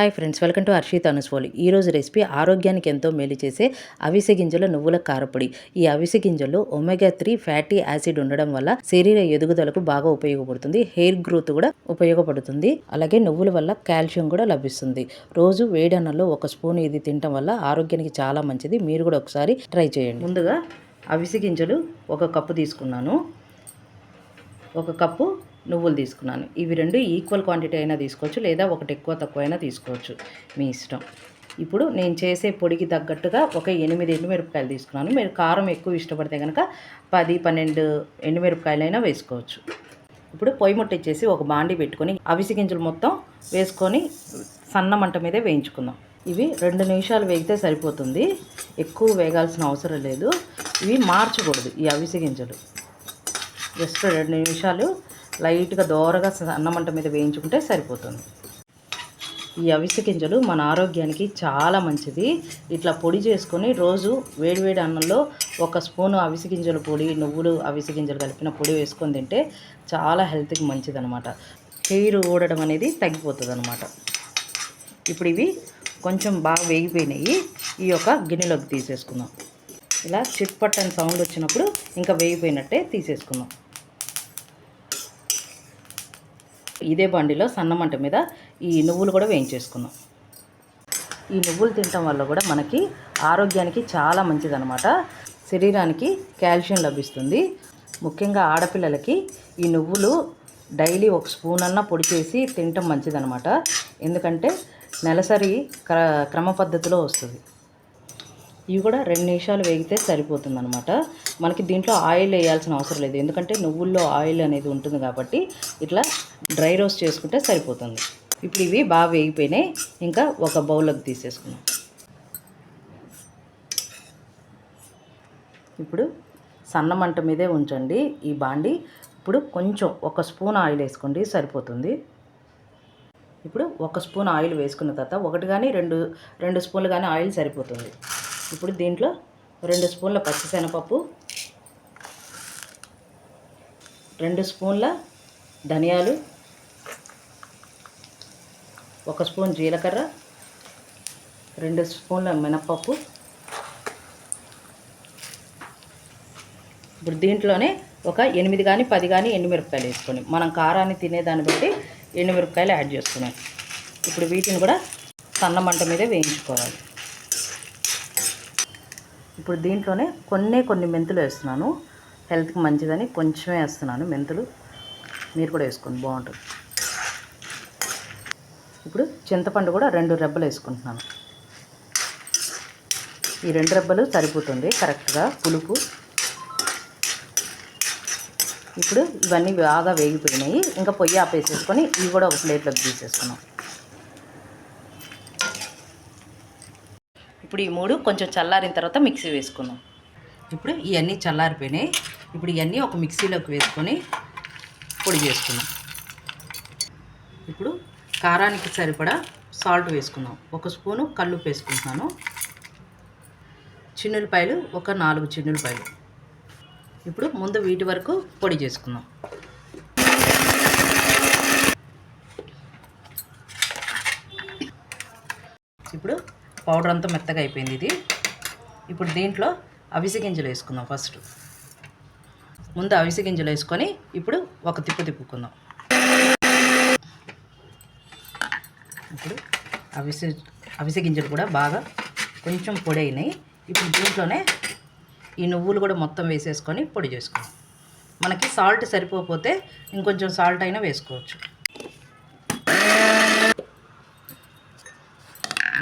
Hi friends welcome to Harshith అనుస్వోలి ఈరోజు recipe ఆరోగ్యానికి ఎంతో మేలు చేసే అవిసె గింజల నువ్వుల కారపొడి. ఈ అవిసె గింజల్లో ఒమేగా త్రీ ఫ్యాటీ యాసిడ్ ఉండడం వల్ల శరీర ఎదుగుదలకు బాగా ఉపయోగపడుతుంది. హెయిర్ గ్రోత్ కూడా ఉపయోగపడుతుంది. అలాగే నువ్వుల వల్ల కాల్షియం కూడా లభిస్తుంది. రోజు వేడన్నంలో ఒక స్పూన్ ఇది తినడం వల్ల ఆరోగ్యానికి చాలా మంచిది. మీరు కూడా ఒకసారి ట్రై చేయండి. ముందుగా అవిసె గింజలు ఒక కప్పు తీసుకున్నాను. ఒక కప్పు నువ్వులు తీసుకున్నాను. ఇవి రెండు ఈక్వల్ క్వాంటిటీ అయినా తీసుకోవచ్చు లేదా ఒకటి ఎక్కువ తక్కువ అయినా తీసుకోవచ్చు. మీ ఇష్టం. ఇప్పుడు నేను చేసే పొడికి తగ్గట్టుగా ఒక ఎనిమిది ఎండుమిరపకాయలు తీసుకున్నాను. మీరు కారం ఎక్కువ ఇష్టపడితే కనుక పది పన్నెండు ఎండుమిరపకాయలైనా వేసుకోవచ్చు. ఇప్పుడు పొయ్యి ముట్టించేసి ఒక బాండి పెట్టుకొని అవిసి గింజలు మొత్తం వేసుకొని సన్న మంట మీదే వేయించుకుందాం. ఇవి రెండు నిమిషాలు వేగితే సరిపోతుంది. ఎక్కువ వేగాల్సిన అవసరం లేదు. ఇవి మార్చకూడదు ఈ అవిసి గింజలు. జస్ట్ రెండు నిమిషాలు లైట్గా దోరగా అన్నమంట మీద వేయించుకుంటే సరిపోతుంది. ఈ అవిసె గింజలు మన ఆరోగ్యానికి చాలా మంచిది. ఇట్లా పొడి చేసుకొని రోజు వేడివేడి అన్నంలో ఒక స్పూను అవిసె గింజల పొడి నువ్వులు అవిసె గింజలు కలిపిన పొడి వేసుకొని తింటే చాలా హెల్త్కి మంచిదనమాట హెయిర్ ఊడడం అనేది తగ్గిపోతుంది అనమాట ఇప్పుడు ఇవి కొంచెం బాగా వేగిపోయినాయి. ఈ యొక్క గిన్నెలోకి తీసేసుకుందాం. ఇలా చిట్పట్టని సౌండ్ వచ్చినప్పుడు ఇంకా వేగిపోయినట్టే తీసేసుకుందాం. ఇదే బండిలో సన్నమంట మీద ఈ నువ్వులు కూడా వేయించేసుకుందాం. ఈ నువ్వులు తినటం వల్ల కూడా మనకి ఆరోగ్యానికి చాలా మంచిదనమాట శరీరానికి కాల్షియం లభిస్తుంది. ముఖ్యంగా ఆడపిల్లలకి ఈ నువ్వులు డైలీ ఒక స్పూన్ అన్న పొడి చేసి తినటం మంచిదనమాట ఎందుకంటే నెలసరి క్ర క్రమ పద్ధతిలో వస్తుంది. ఇవి కూడా రెండు నిమిషాలు వేగితే సరిపోతుంది అనమాట మనకి దీంట్లో ఆయిల్ వేయాల్సిన అవసరం లేదు. ఎందుకంటే నువ్వుల్లో ఆయిల్ అనేది ఉంటుంది కాబట్టి ఇట్లా డ్రై రోస్ట్ చేసుకుంటే సరిపోతుంది. ఇప్పుడు ఇవి బాగా వేగిపోయినాయి. ఇంకా ఒక బౌల్లోకి తీసేసుకున్నాం ఇప్పుడు సన్న మంట మీదే ఉంచండి ఈ బాండి. ఇప్పుడు కొంచెం ఒక స్పూన్ ఆయిల్ వేసుకోండి సరిపోతుంది. ఇప్పుడు ఒక స్పూన్ ఆయిల్ వేసుకున్న తర్వాత ఒకటి కానీ రెండు రెండు స్పూన్లు కానీ ఆయిల్ సరిపోతుంది. ఇప్పుడు దీంట్లో రెండు స్పూన్ల పచ్చిశనగపప్పు రెండు స్పూన్ల ధనియాలు ఒక స్పూన్ జీలకర్ర రెండు స్పూన్ల మినప్పప్పు. ఇప్పుడు దీంట్లోనే ఒక ఎనిమిది కానీ పది కానీ ఎండుమిరపకాయలు వేసుకొని మనం కారాన్ని తినేదాన్ని బట్టి ఎండుమిరపకాయలు యాడ్ చేసుకున్నాం. ఇప్పుడు వీటిని కూడా సన్న మంట మీదే వేయించుకోవాలి. ఇప్పుడు దీంట్లోనే కొన్నే కొన్ని మెంతులు వేస్తున్నాను. హెల్త్కి మంచిదని కొంచెమే వేస్తున్నాను మెంతులు. మీరు కూడా వేసుకోండి బాగుంటుంది. ఇప్పుడు చింతపండు కూడా రెండు రెబ్బలు వేసుకుంటున్నాను. ఈ రెండు రెబ్బలు సరిపోతుంది కరెక్ట్గా పులుపు. ఇప్పుడు ఇవన్నీ బాగా వేగిపోయినాయి. ఇంకా పొయ్యి ఆపేసేసుకొని ఇవి కూడా ఒక ప్లేట్లోకి తీసేసుకున్నాం. ఇప్పుడు ఈ మూడు కొంచెం చల్లారిన తర్వాత మిక్సీ వేసుకుందాం. ఇప్పుడు ఇవన్నీ చల్లారిపోయినాయి. ఇప్పుడు ఇవన్నీ ఒక మిక్సీలోకి వేసుకొని పొడి చేసుకుందాం. ఇప్పుడు కారానికి సరిపడా సాల్ట్ వేసుకుందాం. ఒక స్పూను కళ్ళు వేసుకుంటున్నాను. చిన్నులపాయలు ఒక నాలుగు చిన్నులపాయలు. ఇప్పుడు ముందు వీటి వరకు పొడి చేసుకుందాం ఇప్పుడు పౌడర్ అంతా మెత్తగా అయిపోయింది ఇది. ఇప్పుడు దీంట్లో అవిసె గింజలు వేసుకుందాం ఫస్ట్. ముందు అవిసె గింజలు వేసుకొని ఇప్పుడు ఒక తిప్పు తిప్పుకుందాం. ఇప్పుడు అవిసె అవిసె గింజలు కూడా బాగా కొంచెం పొడి అయినాయి. ఇప్పుడు దీంట్లోనే ఈ నువ్వులు కూడా మొత్తం వేసేసుకొని పొడి చేసుకుందాం మనకి సాల్ట్ సరిపోతే ఇంకొంచెం సాల్ట్ అయినా వేసుకోవచ్చు.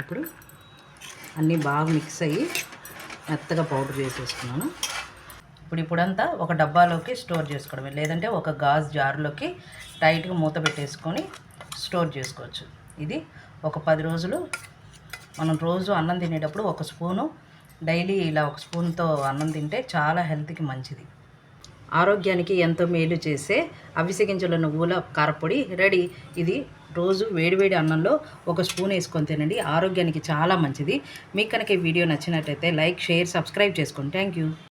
ఇప్పుడు అన్నీ బాగా మిక్స్ అయ్యి మెత్తగా పౌడర్ చేసేసుకున్నాను. ఇప్పుడు ఇప్పుడంతా ఒక డబ్బాలోకి స్టోర్ చేసుకోవడమే. లేదంటే ఒక గాజ్ జార్లోకి టైట్గా మూత పెట్టేసుకొని స్టోర్ చేసుకోవచ్చు. ఇది ఒక పది రోజులు మనం రోజు అన్నం తినేటప్పుడు ఒక స్పూను డైలీ ఇలా ఒక స్పూన్తో అన్నం తింటే చాలా హెల్త్కి మంచిది. ఆరోగ్యానికి ఎంతో మేలు చేసే అవిసె నువ్వుల కారపొడి రెడీ. ఇది రోజు వేడివేడి అన్నంలో ఒక స్పూన్ వేసుకొని తినండి. ఆరోగ్యానికి చాలా మంచిది. మీకు కనుక ఈ వీడియో నచ్చినట్లయితే లైక్ షేర్ సబ్స్క్రైబ్ చేసుకోండి థ్యాంక్ యూ